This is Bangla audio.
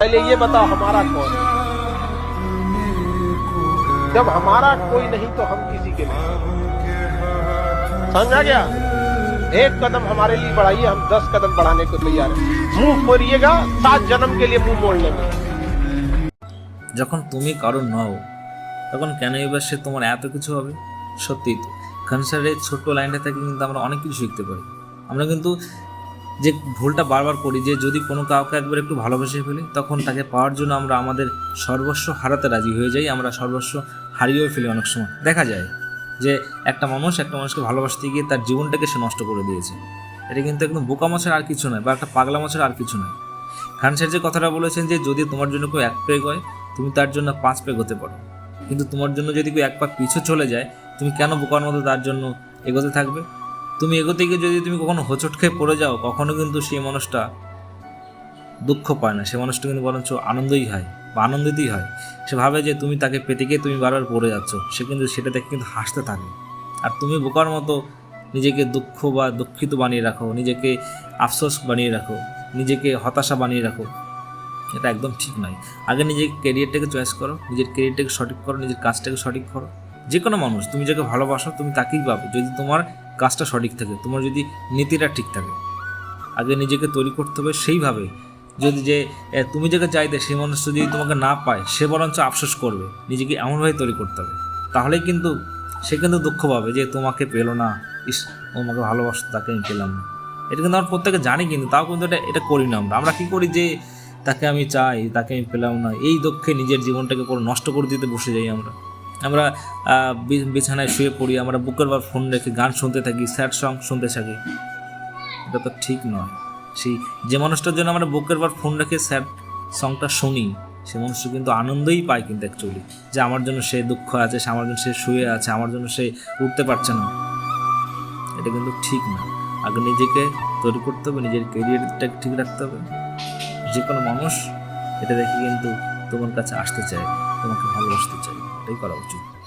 पहले ये बताओ हमारा कौन है जब हमारा कोई नहीं तो हम किसी के नहीं समझा गया एक कदम हमारे लिए बढ़ाइए हम दस कदम बढ़ाने को तैयार हैं मुंह मोड़िएगा सात जन्म के लिए मुंह मोड़ने में যখন তুমি কারো নও তখন কেন এবার সে তোমার এত কিছু হবে সত্যিই তো খানসারের এই ছোট্ট লাইনটা থেকে কিন্তু আমরা অনেক কিছু শিখতে পারি আমরা কিন্তু যে ভুলটা বারবার করি, যে যদি কোনো কাউকে একবার একটু ভালোবেসে ফেলি, তখন তাকে পাওয়ার জন্য আমরা আমাদের সর্বস্ব হারাতে রাজি হয়ে যাই, আমরা সর্বস্ব হারিয়েও ফেলি অনেক সময়। দেখা যায় যে একটা মানুষ একটা মানুষকে ভালোবাসতে গিয়ে তার জীবনটাকে সে নষ্ট করে দিয়েছে। এটা কিন্তু একদম বোকা মাছের আর কিছু নয়, বা একটা পাগলা মাছের আর কিছু নয়। খান স্যার যে কথাটা বলেছেন যে যদি তোমার জন্য কেউ এক পেগ হয়, তুমি তার জন্য পাঁচ পেগ হতে পারো। কিন্তু তোমার জন্য যদি কেউ এক পাক পিছু চলে যায়, তুমি কেন বোকার মতো তার জন্য এগোতে থাকবে? তুমি এগোতে গিয়ে যদি তুমি কখনো হোঁচট খেয়ে পড়ে যাও, কখনো কিন্তু সেই মানুষটা দুঃখ পায় না। সে মানুষটা কিন্তু বরঞ্চ আনন্দই হয় বা আনন্দিতই হয়। সে ভাবে যে তুমি তাকে পেতে গিয়ে তুমি বারবার পড়ে যাচ্ছ। সে কিন্তু, সেটা দেখে কিন্তু হাসতে থাকে। আর তুমি বোকার মতো নিজেকে দুঃখ বা দুঃখিত বানিয়ে রাখো, নিজেকে আফসোস বানিয়ে রাখো, নিজেকে হতাশা বানিয়ে রাখো, এটা একদম ঠিক নয়। আগে নিজের কেরিয়ারটাকে চয়েস করো, নিজের কেরিয়ারটাকে সঠিক করো, নিজের কাজটাকে সঠিক করো। যে কোনো মানুষ, তুমি যাকে ভালোবাসো, তুমি তাকেই পাবে যদি তোমার কাজটা সঠিক থাকে, তোমার যদি নীতিটা ঠিক থাকে। আগে নিজেকে তৈরি করতে হবে সেইভাবে। যদি যে তুমি যাকে চাইতে সেই মানুষ যদি তোমাকে না পায়, সে বরঞ্চ আফসোস করবে, নিজেকে এমনভাবে তৈরি করতে হবে। তাহলেই কিন্তু সে কিন্তু দুঃখ পাবে যে, তোমাকে পেল না, ইস, ও আমাকে ভালোবাসতো, তাকে আমি পেলাম না। এটা কিন্তু আমরা প্রত্যেকে জানি কিন্তু, তাও কিন্তু এটা এটা করি না আমরা। আমরা কী করি যে, তাকে আমি চাই, তাকে আমি পেলাম না, এই দুঃখে নিজের জীবনটাকে পুরো নষ্ট করে দিতে বসে যাই আমরা। আমরা বিছানায় শুয়ে পড়ি, আমরা বুকের বার ফোন রেখে গান শুনতে থাকি স্যাড সং শুনতে থাকি। এটা তো ঠিক নয়। সেই, যে মানুষটার জন্য আমরা বুকের বার ফোন রেখে স্যাড সংটা শুনি, সে মানুষটা কিন্তু আনন্দই পায় কিন্তু অ্যাকচুয়ালি যে আমার জন্য সে দুঃখ আছে, সে আমার জন্য সে শুয়ে আছে, আমার জন্য সে উঠতে পারছে না। এটা কিন্তু ঠিক না। আগে নিজেকে তৈরি করতে হবে, নিজের কেরিয়ারটাকে ঠিক রাখতে হবে। যে কোনো মানুষ এটা দেখে কিন্তু তোমার কাছে আসতে চায়, তোমাকে ভালোবাসতে চায়। এটাই করা উচিত।